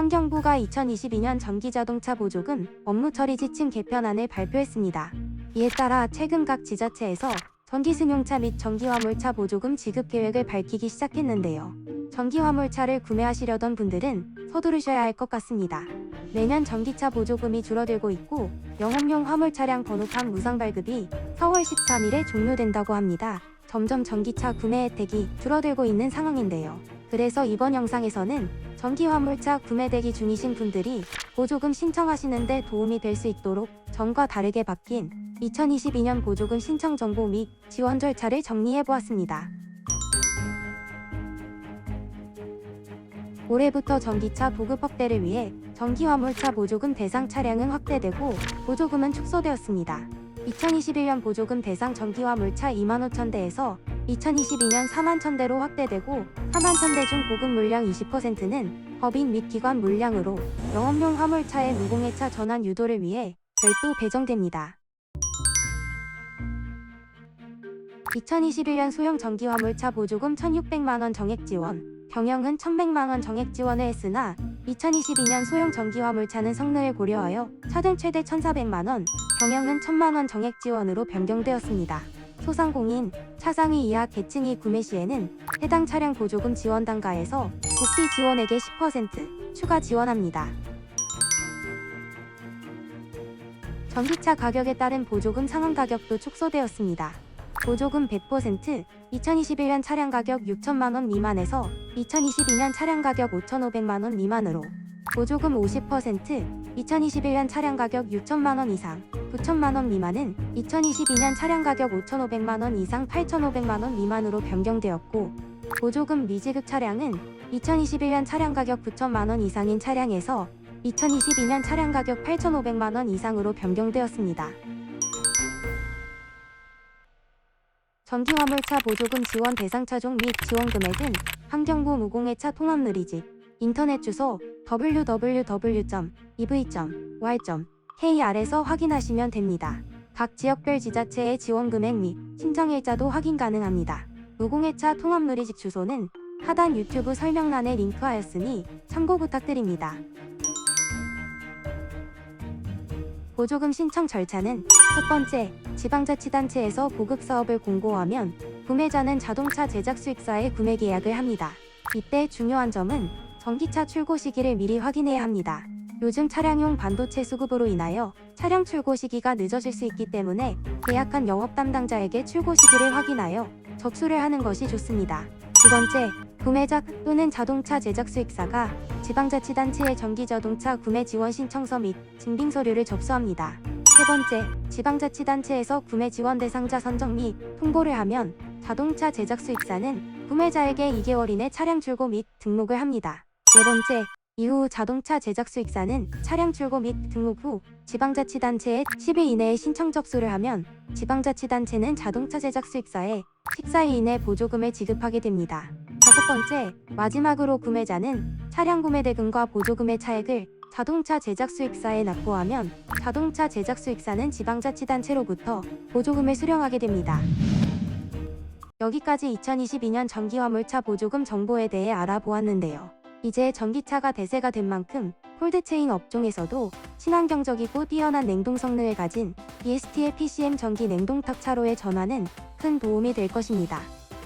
환경부가 2022년 전기자동차 보조금 업무 처리 지침 개편안을 발표했습니다. 이에 따라 최근 각 지자체에서 전기승용차 및 전기화물차 보조금 지급 계획을 밝히기 시작했는데요. 전기화물차를 구매하시려던 분들은 서두르셔야 할 것 같습니다. 매년 전기차 보조금이 줄어들고 있고 영업용 화물 차량 번호판 무상 발급이 4월 13일에 종료된다고 합니다. 점점 전기차 구매 혜택이 줄어들고 있는 상황인데요. 그래서 이번 영상에서는 전기 화물차 구매 대기 중이신 분들이 보조금 신청하시는데 도움이 될 수 있도록 전과 다르게 바뀐 2022년 보조금 신청 정보 및 지원 절차를 정리해 보았습니다. 올해부터 전기차 보급 확대를 위해 전기화물차 보조금 대상 차량은 확대되고 보조금은 축소되었습니다. 2021년 보조금 대상 전기화물차 2만 5천 대에서 2022년 4만 1천 대로 확대되고 4만 1천 대중 보급 물량 20%는 법인 및 기관 물량으로 영업용 화물차의 무공해차 전환 유도를 위해 별도 배정됩니다. 2021년 소형 전기화물차 보조금 1,600만원 정액 지원, 경영은 1,100만원 정액 지원을 했으나 2022년 소형 전기화 물차는 성능을 고려하여 차등 최대 1,400만원, 경영은 1,000만원 정액 지원으로 변경되었습니다. 소상공인, 차상위 이하 계층이 구매 시에는 해당 차량 보조금 지원 단가에서 국비 지원액의 10% 추가 지원합니다. 전기차 가격에 따른 보조금 상한 가격도 축소되었습니다. 보조금 100%, 2021년 차량 가격 6천만원 미만에서 2022년 차량 가격 5,500만원 미만으로 보조금 50%, 2021년 차량 가격 6천만원 이상, 9천만원 미만은 2022년 차량 가격 5,500만원 이상 8,500만원 미만으로 변경되었고 보조금 미지급 차량은 2021년 차량 가격 9천만원 이상인 차량에서 2022년 차량 가격 8,500만원 이상으로 변경되었습니다. 전기화물차 보조금 지원 대상 차종 및 지원 금액은 환경부 무공해차 통합 누리집 인터넷 주소 www.ev.y.kr에서 확인하시면 됩니다. 각 지역별 지자체의 지원 금액 및 신청 일자도 확인 가능합니다. 무공해차 통합 누리집 주소는 하단 유튜브 설명란에 링크하였으니 참고 부탁드립니다. 보조금 신청 절차는 첫 번째, 지방자치단체에서 보급 사업을 공고하면 구매자는 자동차 제작 수익사에 구매 계약을 합니다. 이때 중요한 점은 전기차 출고 시기를 미리 확인해야 합니다. 요즘 차량용 반도체 수급으로 인하여 차량 출고 시기가 늦어질 수 있기 때문에 계약한 영업 담당자에게 출고 시기를 확인하여 접수를 하는 것이 좋습니다. 두 번째, 구매자 또는 자동차 제작 수익사가 지방자치단체의 전기자동차 구매 지원 신청서 및 증빙 서류를 접수합니다. 세 번째, 지방자치단체에서 구매 지원 대상자 선정 및 통보를 하면 자동차 제작 수익사는 구매자에게 2개월 이내 차량 출고 및 등록을 합니다. 네 번째, 이후 자동차 제작 수익사는 차량 출고 및 등록 후 지방자치단체에 10일 이내에 신청 접수를 하면 지방자치단체는 자동차 제작 수익사에 14일 이내 보조금을 지급하게 됩니다. 다섯 번째, 마지막으로 구매자는 차량 구매 대금과 보조금의 차액을 자동차 제작 수익사에 납부하면 자동차 제작 수익사는 지방자치단체로부터 보조금을 수령하게 됩니다. 여기까지 2022년 전기화물차 보조금 정보에 대해 알아보았는데요. 이제 전기차가 대세가 된 만큼 콜드체인 업종에서도 친환경적이고 뛰어난 냉동 성능을 가진 EST의 PCM 전기 냉동탑 차로의 전환은 큰 도움이 될 것입니다.